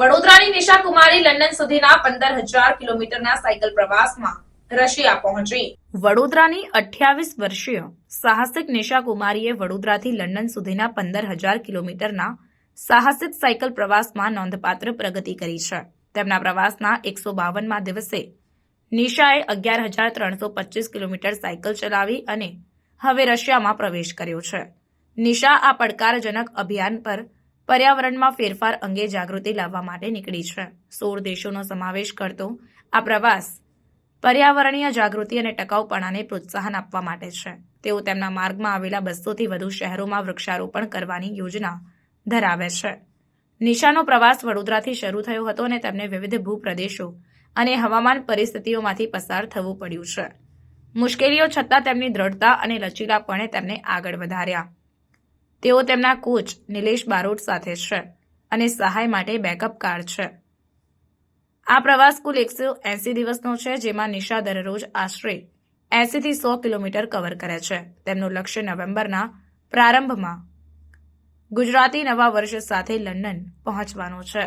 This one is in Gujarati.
વડોદરાની નિશા કુમારી લંડન સુધીના પંદર હજાર કિલોમીટરના સાયકલ પ્રવાસમાં રશિયા પહોંચી. વડોદરાની અઠ્યાવીસ વર્ષીય સાહસિક નિશા કુમારીએ વડોદરાથી લંડન સુધીના પંદર હજાર કિલોમીટરના સાહસિક સાયકલ પ્રવાસમાં નોંધપાત્ર પ્રગતિ કરી છે. તેમના પ્રવાસના એકસો બાવનમાં દિવસે નિશાએ અગિયાર હજાર ત્રણસો પચીસ કિલોમીટર સાયકલ ચલાવી અને હવે રશિયામાં પ્રવેશ કર્યો છે. નિશા આ પડકારજનક અભિયાન પર પર્યાવરણમાં ફેરફાર અંગે જાગૃતિ લાવવા માટે નીકળી છે. સોળ દેશોનો સમાવેશ કરતો આ પ્રવાસ પર્યાવરણીય જાગૃતિ અને ટકાઉપણાને પ્રોત્સાહન આપવા માટે છે. તેઓ તેમના માર્ગમાં આવેલા બસોથી વધુ શહેરોમાં વૃક્ષારોપણ કરવાની યોજના ધરાવે છે. નિશાનો પ્રવાસ વડોદરાથી શરૂ થયો હતો અને તેમને વિવિધ ભૂપ્રદેશો અને હવામાન પરિસ્થિતિઓમાંથી પસાર થવું પડ્યું છે. મુશ્કેલીઓ છતાં તેમની દ્રઢતા અને લચીલાપણે તેમને આગળ વધાર્યા. તેઓ તેમના કોચ નિલેશ બારોટ સાથે છે અને સહાય માટે બેકઅપ કાર છે. આ પ્રવાસ કુલ એકસો એસી દિવસનો છે, જેમાં નિશા દરરોજ આશરે એસીથી સો કિલોમીટર કવર કરે છે. તેમનું લક્ષ્ય નવેમ્બરના પ્રારંભમાં ગુજરાતી નવા વર્ષ સાથે લંડન પહોંચવાનું છે.